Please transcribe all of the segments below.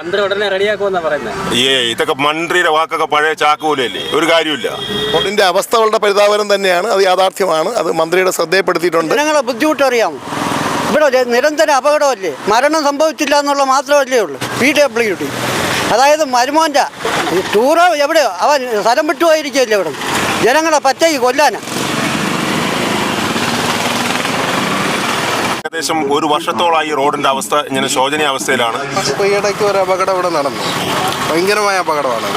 മന്ത്രി ഉടനെ റെഡിയാക്കുമെന്നാ പറയുന്നത് ഏ ഇതൊക്കെ മന്ത്രിയുടെ വാക്കൊക്കെ പഴയ ചാക്കൂലല്ലേ ഒരു കാര്യമില്ല റോഡിന്റെ അവസ്ഥകളുടെ പരിതാപനം തന്നെയാണ്. അത് യാഥാർത്ഥ്യമാണ്. അത് മന്ത്രിയുടെ ശ്രദ്ധയപ്പെടുത്തിയിട്ടുണ്ട്. ജനങ്ങളെ ബുദ്ധിമുട്ട് അറിയാം ഇവിടെ നിരന്തരം അപകടമല്ലേ? മരണം സംഭവിച്ചില്ല എന്നുള്ള മാത്രമല്ലേ ഉള്ളൂ. P W D. അതായത് മരുമോന്റെ ടൂറ് എവിടെയോ അവൻ സ്ഥലം വിട്ടുപോയിരിക്കുകയല്ലേ ഇവിടെ. ജനങ്ങളെ പച്ചയ്ക്ക് കൊല്ലാനാ ഏകദേശം ഒരു വർഷത്തോളമായി റോഡിന്റെ അവസ്ഥ ഇങ്ങനെ ശോചനീയ അവസ്ഥയിലാണ്. ഇപ്പോൾ ഈ ഒരു അപകടം ഇവിടെ നടന്നു. ഭയങ്കരമായ അപകടമാണ്.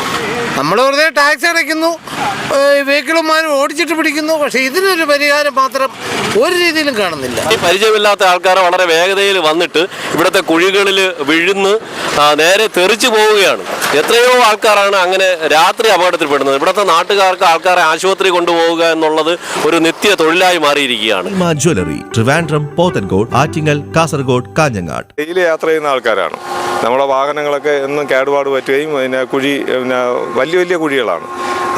നമ്മൾ വെറുതെ ടാക്സ് അടയ്ക്കുന്നു വെഹിക്കിളുമാർ ഓടിച്ചിട്ട് പിടിക്കുന്നു പക്ഷേ ഇതിനൊരു പരിഹാരം മാത്രം ഒരു രീതിയിലും കാണുന്നില്ല. ഈ പരിചയമില്ലാത്ത ആൾക്കാർ വളരെ വേഗതയിൽ വന്നിട്ട് ഇവിടുത്തെ കുഴികളിൽ വിഴുന്ന് നേരെ തെറിച്ചു പോവുകയാണ്. എത്രയോ ആൾക്കാരാണ് അങ്ങനെ രാത്രി അപകടത്തിൽപ്പെടുന്നത് ഇവിടുത്തെ നാട്ടുകാർക്ക് ആൾക്കാരെ ആശുപത്രി കൊണ്ടുപോവുക എന്നുള്ളത് ഒരു നിത്യ തൊഴിലായി മാറിയിരിക്കുകയാണ്. ജ്വല്ലറി ട്രിവാൻഡ്രം പോത്തൻകോട് ആറ്റിങ്ങൽ കാസർഗോഡ് കാഞ്ഞങ്ങാട്. ഡെയിലി യാത്ര ചെയ്യുന്ന ആൾക്കാരാണ്. നമ്മുടെ വാഹനങ്ങളൊക്കെ എന്നും കേടുപാട് പറ്റുകയും പിന്നെ കുഴി പിന്നെ വലിയ വലിയ കുഴികളാണ്.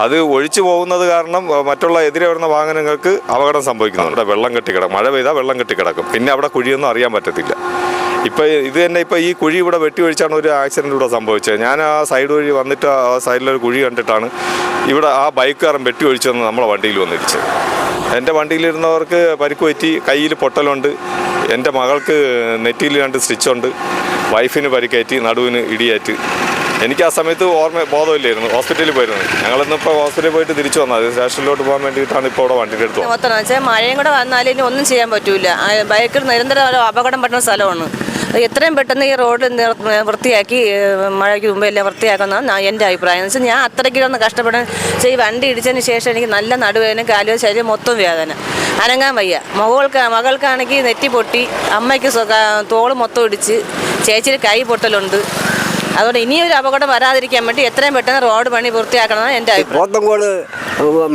അത് ഒഴിച്ചു പോകുന്നത് കാരണം മറ്റുള്ള എതിരെ വരുന്ന വാഹനങ്ങൾക്ക് അപകടം സംഭവിക്കുന്നു അവിടെ വെള്ളം കെട്ടിക്കിടക്കും. മഴ പെയ്താൽ വെള്ളം കെട്ടിക്കിടക്കും. പിന്നെ അവിടെ കുഴിയൊന്നും അറിയാൻ പറ്റത്തില്ല. ഇപ്പോൾ ഇത് തന്നെ ഇപ്പോൾ ഈ കുഴി ഇവിടെ വെട്ടി ഒഴിച്ചാണ് ഒരു ആക്സിഡന്റ് ഇവിടെ സംഭവിച്ചത്. ഞാൻ ആ സൈഡ് വഴി വന്നിട്ട് ആ സൈഡിലൊരു കുഴി കണ്ടിട്ടാണ് ഇവിടെ ആ ബൈക്കുകാരൻ വെട്ടി ഒഴിച്ചതെന്ന് നമ്മളെ വണ്ടിയിൽ വന്നിടിച്ചത് എന്റെ വണ്ടിയിലിരുന്നവർക്ക് പരിക്ക് പറ്റി കയ്യിൽ പൊട്ടലുണ്ട് എന്റെ മകൾക്ക് നെറ്റിയിൽ രണ്ട് സ്റ്റിച്ചുണ്ട് വൈഫിന് പരിക്കേറ്റി നടുവിന് ഇടിയേറ്റ്. എനിക്ക് ആ സമയത്ത് ഓർമ്മ ബോധമില്ലായിരുന്നു ഹോസ്പിറ്റലിൽ പോയിരുന്നു. ഞങ്ങളിന്നിപ്പോൾ ഹോസ്പിറ്റലിൽ പോയിട്ട് തിരിച്ചു വന്നത് സ്റ്റേഷനിലോട്ട് പോകാൻ വേണ്ടിയിട്ടാണ് ഇപ്പോൾ ഇവിടെ വണ്ടി എടുത്തത് മഴയും കൂടെ വന്നാൽ ഇനി ഒന്നും ചെയ്യാൻ പറ്റൂല. ബൈക്കിൽ നിരന്തരം അപകടം പറ്റുന്ന സ്ഥലമാണ്. എത്രയും പെട്ടെന്ന് ഈ റോഡ് വൃത്തിയാക്കി മഴയ്ക്ക് മുമ്പ് എല്ലാം വൃത്തിയാക്കുന്ന എന്റെ അഭിപ്രായം. എന്ന് വെച്ചാൽ ഞാൻ അത്രയ്ക്കൊന്ന് കഷ്ടപ്പെടാൻ ഈ വണ്ടി ഇടിച്ചതിന് ശേഷം എനിക്ക് നല്ല നടുവേദന കാലുവേദന ശരീരം മൊത്തം വേദന. അനങ്ങാൻ വയ്യ. മകൾക്ക് മകൾക്കാണെങ്കിൽ നെറ്റി പൊട്ടി അമ്മയ്ക്ക് തോൾ മൊത്തം ഇടിച്ച് ചേച്ചിയിൽ കൈ പൊട്ടലുണ്ട്. അതുകൊണ്ട് ഇനിയൊരു അപകടം വരാതിരിക്കാൻ വേണ്ടി എത്രയും പെട്ടെന്ന് റോഡ് പണി പൂർത്തിയാക്കണമെന്നാണ് എന്റെ അഭിപ്രായം.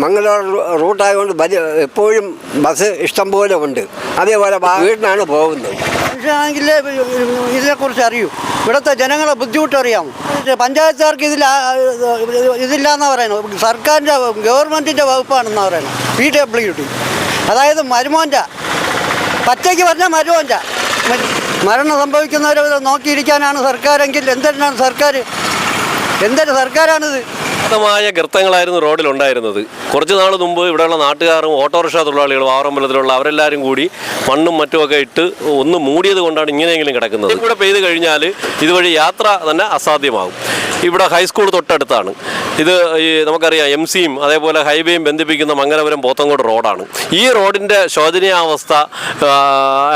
മംഗലോർ റൂട്ടായതുകൊണ്ട് വലിയ എപ്പോഴും ബസ് ഇഷ്ടംപോലെ ഉണ്ട്. അതേപോലെ വീട്ടിനാണ് പോകുന്നത്. മനുഷ്യനാണെങ്കിൽ ഇതിനെക്കുറിച്ച് അറിയൂ. ഇവിടുത്തെ ജനങ്ങളെ ബുദ്ധിമുട്ടറിയാം. പഞ്ചായത്തുകാർക്ക് ഇതില്ല എന്നാ പറയുന്നത് സർക്കാരിന്റെ ഗവൺമെന്റിന്റെ വകുപ്പാണെന്നാ പറയുന്നത് പി ഡബ്ല്യു ഡി. അതായത് മരുമോന്റെ. പച്ചയ്ക്ക് പറഞ്ഞാൽ മരുമോന്റെ. മരണം സംഭവിക്കുന്നവരെ നോക്കിയിരിക്കാനാണ് സർക്കാരെങ്കിൽ എന്തിനാണ് സർക്കാർ എന്തൊരു സർക്കാരാണിത്? ശക്തമായ ഗർത്തങ്ങളായിരുന്നു റോഡിൽ ഉണ്ടായിരുന്നത്. കുറച്ച് നാൾ മുമ്പ് ഇവിടെയുള്ള നാട്ടുകാരും ഓട്ടോറിക്ഷ തൊഴിലാളികളും ആറമ്പലത്തിലുള്ള അവരെല്ലാവരും കൂടി മണ്ണും മറ്റുമൊക്കെ ഇട്ട് ഒന്ന് മൂടിയത് കൊണ്ടാണ് ഇങ്ങനെയെങ്കിലും കിടക്കുന്നത്. ഇവിടെ പെയ്ത് കഴിഞ്ഞാൽ ഇതുവഴി യാത്ര തന്നെ അസാധ്യമാകും. ഇവിടെ ഹൈസ്കൂൾ തൊട്ടടുത്താണ്. ഇത് ഈ നമുക്കറിയാം എം സിയും അതേപോലെ ഹൈവേയും ബന്ധിപ്പിക്കുന്ന മംഗലപുരം പോത്തങ്കോട് റോഡാണ്. ഈ റോഡിന്റെ ശോചനീയാവസ്ഥ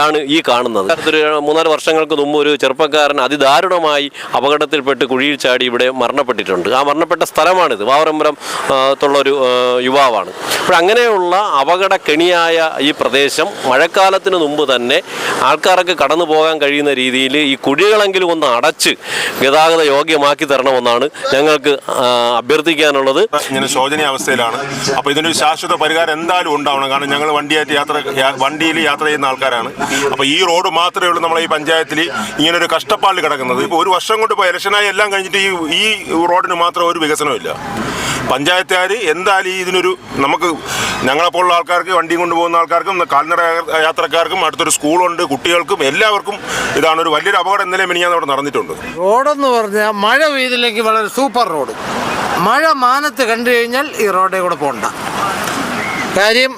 ആണ് ഈ കാണുന്നത്. ഒരു മൂന്നാൽ വർഷങ്ങൾക്ക് മുമ്പ് ഒരു ചെറുപ്പക്കാരൻ അതിദാരുണമായി അപകടത്തിൽപ്പെട്ട് കുഴിയിൽ ചാടി ഇവിടെ മരണപ്പെട്ടിട്ടുണ്ട്. ആ മരണപ്പെട്ട സ്ഥലമാണിത്. വാവറമ്പലം ത്തുള്ളൊരു യുവാവാണ്. അപ്പോൾ അങ്ങനെയുള്ള അപകട കെണിയായ ഈ പ്രദേശം മഴക്കാലത്തിന് മുമ്പ് തന്നെ ആൾക്കാർക്ക് കടന്നു പോകാൻ കഴിയുന്ന രീതിയിൽ ഈ കുഴികളെങ്കിലും ഒന്ന് അടച്ച് ഗതാഗത യോഗ്യമാക്കി തരണമെന്നാണ് ഞങ്ങൾക്ക് അഭ്യർത്ഥിക്കാനുള്ളത്. ഇങ്ങനെ ശോചനീയ അവസ്ഥയിലാണ് അപ്പോൾ ഇതിനൊരു ശാശ്വത പരിഹാരം എന്തായാലും ഉണ്ടാവണം. കാരണം ഞങ്ങൾ വണ്ടിയായിട്ട് യാത്ര വണ്ടിയിൽ യാത്ര ചെയ്യുന്ന ആൾക്കാരാണ്. അപ്പോൾ ഈ റോഡ് മാത്രമേ ഉള്ളൂ നമ്മളെ ഈ പഞ്ചായത്തിൽ ഇങ്ങനെ ഒരു കഷ്ടപ്പാടിൽ കിടക്കുന്നത്. ഇപ്പോൾ ഒരു വർഷം കൊണ്ട് ഇപ്പോൾ ഇലക്ഷനായി എല്ലാം കഴിഞ്ഞിട്ട് ഈ ഈ റോഡിന് മാത്രം ഒരു വികസനമില്ല പഞ്ചായത്തുകാർ എന്തായാലും ഇതിനൊരു നമുക്ക് ഞങ്ങളെപ്പോലുള്ള ആൾക്കാർക്ക് വണ്ടിയും കൊണ്ടുപോകുന്ന ആൾക്കാർക്കും കാൽനട യാത്രക്കാർക്കും അടുത്തൊരു സ്കൂളുണ്ട് കുട്ടികൾക്കും എല്ലാവർക്കും ഇതാണ് ഒരു വലിയൊരു അപകടം ഇന്നലെ മിനിഞ്ഞാന്ന് അവിടെ നടന്നിട്ടുണ്ട്. റോഡെന്ന് പറഞ്ഞാൽ മഴ പെയ്തില്ലെങ്കിൽ വളരെ സൂപ്പർ റോഡ്. മഴ മാനത്ത് കണ്ടു കഴിഞ്ഞാൽ ഈ റോഡിൽ കൂടെ പോകണ്ട കാര്യം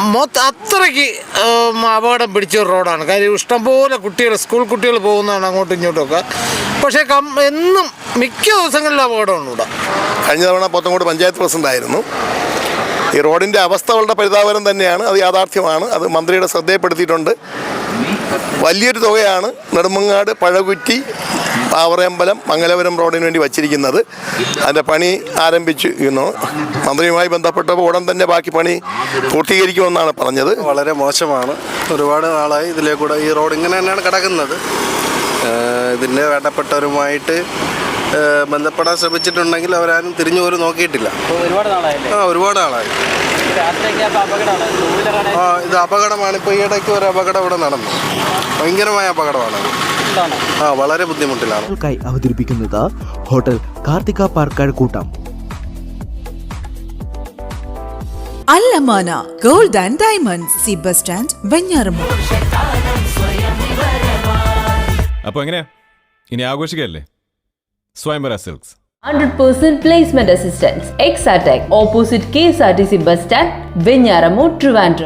മൊത്ത അത്രയ്ക്ക് അപകടം പിടിച്ച ഒരു റോഡാണ്. കാര്യം ഇഷ്ടംപോലെ കുട്ടികൾ സ്കൂൾ കുട്ടികൾ പോകുന്നതാണ് അങ്ങോട്ടും ഇങ്ങോട്ടുമൊക്കെ. പക്ഷേ കം എന്നും മിക്ക ദിവസങ്ങളിലും അപകടമാണ് ഇവിടെ. കഴിഞ്ഞ തവണ പോത്തങ്കോട് പഞ്ചായത്ത് പ്രസിഡന്റ് ആയിരുന്നു. ഈ റോഡിന്റെ അവസ്ഥകളുടെ പരിതാപനം തന്നെയാണ്. അത് യാഥാർത്ഥ്യമാണ്. അത് മന്ത്രിയുടെ ശ്രദ്ധയെപ്പെടുത്തിയിട്ടുണ്ട് വലിയൊരു തുകയാണ് നെടുമങ്ങാട് പഴകുറ്റി പാവറയമ്പലം മംഗലപുരം റോഡിന് വേണ്ടി വച്ചിരിക്കുന്നത്. അതിന്റെ പണി ആരംഭിച്ചിരുന്നു മന്ത്രിയുമായി ബന്ധപ്പെട്ടപ്പോൾ ഉടൻ തന്നെ ബാക്കി പണി പൂർത്തീകരിക്കുമെന്നാണ് പറഞ്ഞത്. വളരെ മോശമാണ്. ഒരുപാട് നാളായി ഇതിലെ കൂടെ ഈ റോഡ് ഇങ്ങനെ തന്നെയാണ് കിടക്കുന്നത്. ഇതിന്റെ വേണ്ടപ്പെട്ടവരുമായിട്ട് ബന്ധപ്പെടാൻ ശ്രമിച്ചിട്ടുണ്ടെങ്കിൽ അവരാരും തിരിഞ്ഞു പോലും നോക്കിയിട്ടില്ല. ആ ഒരുപാട് നാളായി. ആ ഇത് അപകടമാണ്. ഇപ്പോൾ ഈ ഇടയ്ക്ക് ഒരു അപകടം ഇവിടെ നടന്നു. ഭയങ്കരമായ അപകടമാണ്. ആ വളരെ ബുദ്ധിമുട്ടിലാണ്. ായി അവതരിപ്പിക്കുന്നത് ഹോട്ടൽ കാർത്തിക പാർക്കാട് കൂട്ടം. അല്ലമാന ഗോൾഡ് ആൻഡ് ഡയമണ്ട്സ് സി ബസ് സ്റ്റാൻഡ് വെഞ്ഞാറമൂട് അപ്പോൾ എങ്ങനെയാ? ഇനി ആഘോഷിക്കല്ലേ? Swayamvara silks. 100% placement assistance. Exatech, opposite KSRTC bus stand, Vinyaramu, Trivandrum.